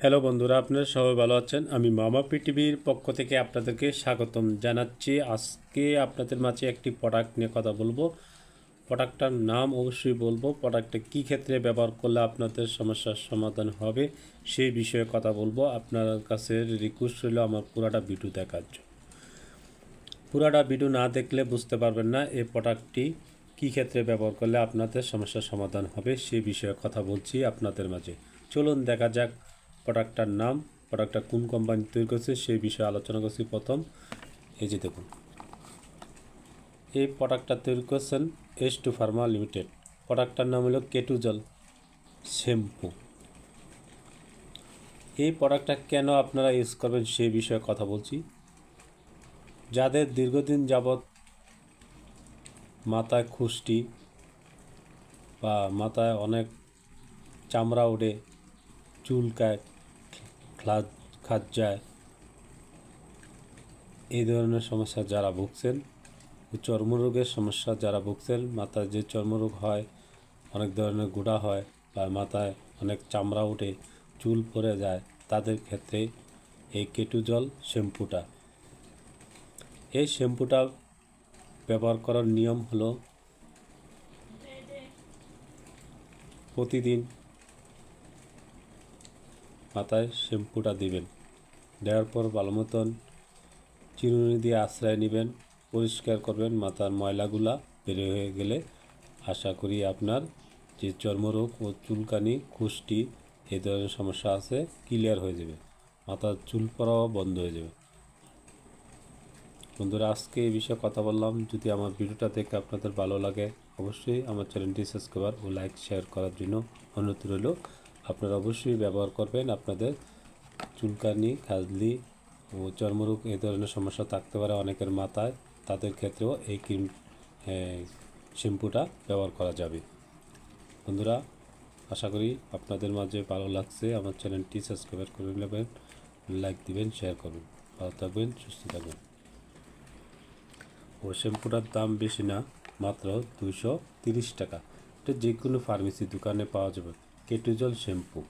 Hello বন্ধুরা, আপনারা সবাই ভালো আছেন? আমি মামা পৃথিবীর পক্ষ থেকে আপনাদেরকে স্বাগতম জানাচ্ছি। আজকে আপনাদের মাঝে একটি প্রোডাক্ট নিয়ে কথা বলব। প্রোডাক্টটার নাম অবশ্যই বলব। প্রোডাক্টটা কী ক্ষেত্রে ব্যবহার করলে আপনাদের সমস্যার সমাধান হবে সেই বিষয়ে কথা বলব। আপনার কাছে রিকোয়েস্ট রইল আমার পুরাটা ভিডিও দেখার জন্য। পুরাটা ভিডিও না দেখলে বুঝতে পারবেন না এই প্রোডাক্টটি কী ক্ষেত্রে ব্যবহার করলে আপনাদের সমস্যার সমাধান হবে সেই বিষয়ে কথা বলছি আপনাদের মাঝে। চলুন দেখা যাক প্রোডাক্টটার নাম, প্রোডাক্টটা কোন কোম্পানি তৈরি করছে সেই বিষয়ে আলোচনা করছি প্রথম। এই যে দেখুন। এই প্রোডাক্টটা তৈরি করছেন এস টু ফার্মা লিমিটেড প্রোডাক্টটার নাম হলো কেটুজল শ্যাম্পু এই প্রোডাক্টটা কেন আপনারা ইউজ করবেন সেই বিষয়ে কথা বলছি। যাদের দীর্ঘদিন যাবৎ মাথায় খুশটি বা মাথায় অনেক চামড়া ওঠে চুলকায় খাদ যায়। এই ধরনের সমস্যা যারা ভুগছেন চর্মরোগের সমস্যা যারা ভুগছেন, মাথায় যে চর্মরোগ হয়, অনেক ধরনের গুঁড়া হয় বা মাথায় অনেক চামড়া ওঠে চুল পড়ে যায়, তাদের ক্ষেত্রে এই কেটু জল শ্যাম্পুটা। এই শ্যাম্পুটা ব্যবহার করার নিয়ম হলো, প্রতিদিন মাথায় শ্যাম্পুটা দিবেন। দেওয়ার পর ভালো মতন চিরুনি দিয়ে আশ্রয় নেবেন, পরিষ্কার করবেন, মাথার ময়লাগুলা বের হয়ে গেলে আশা করি আপনার যে চর্মরোগ ও চুলকানি খুশটি এই ধরনের সমস্যা আছে ক্লিয়ার হয়ে যাবে। মাথার চুল পড়াও বন্ধ হয়ে যাবে। বন্ধুরা, আজকে এই বিষয়ে কথা বললাম। যদি আমার ভিডিওটা দেখে আপনাদের ভালো লাগে, অবশ্যই আমার চ্যানেলটি সাবস্ক্রাইবার ও লাইক শেয়ার করার জন্য অনুরোধ রইল। আপনারা অবশ্যই ব্যবহার করবেন। আপনাদের চুলকানি খাজলি ও চর্মরোগ এই ধরনের সমস্যা থাকতে পারে অনেকের মাথায়। তাদের ক্ষেত্রেও এই ক্রিম শ্যাম্পুটা ব্যবহার করা যাবে। বন্ধুরা, আশা করি আপনাদের মাঝে ভালো লাগছে। আমার চ্যানেলটি সাবস্ক্রাইব করে নেবেন, লাইক দিবেন, শেয়ার করবেন ভালো থাকবেন, সুস্থ থাকবেন। ও শ্যাম্পুটার দাম বেশি না, মাত্র দুইশো তিরিশ টাকা। এটা যে কোনো ফার্মেসি দোকানে পাওয়া যাবে। কেটুজল শ্যাম্পু।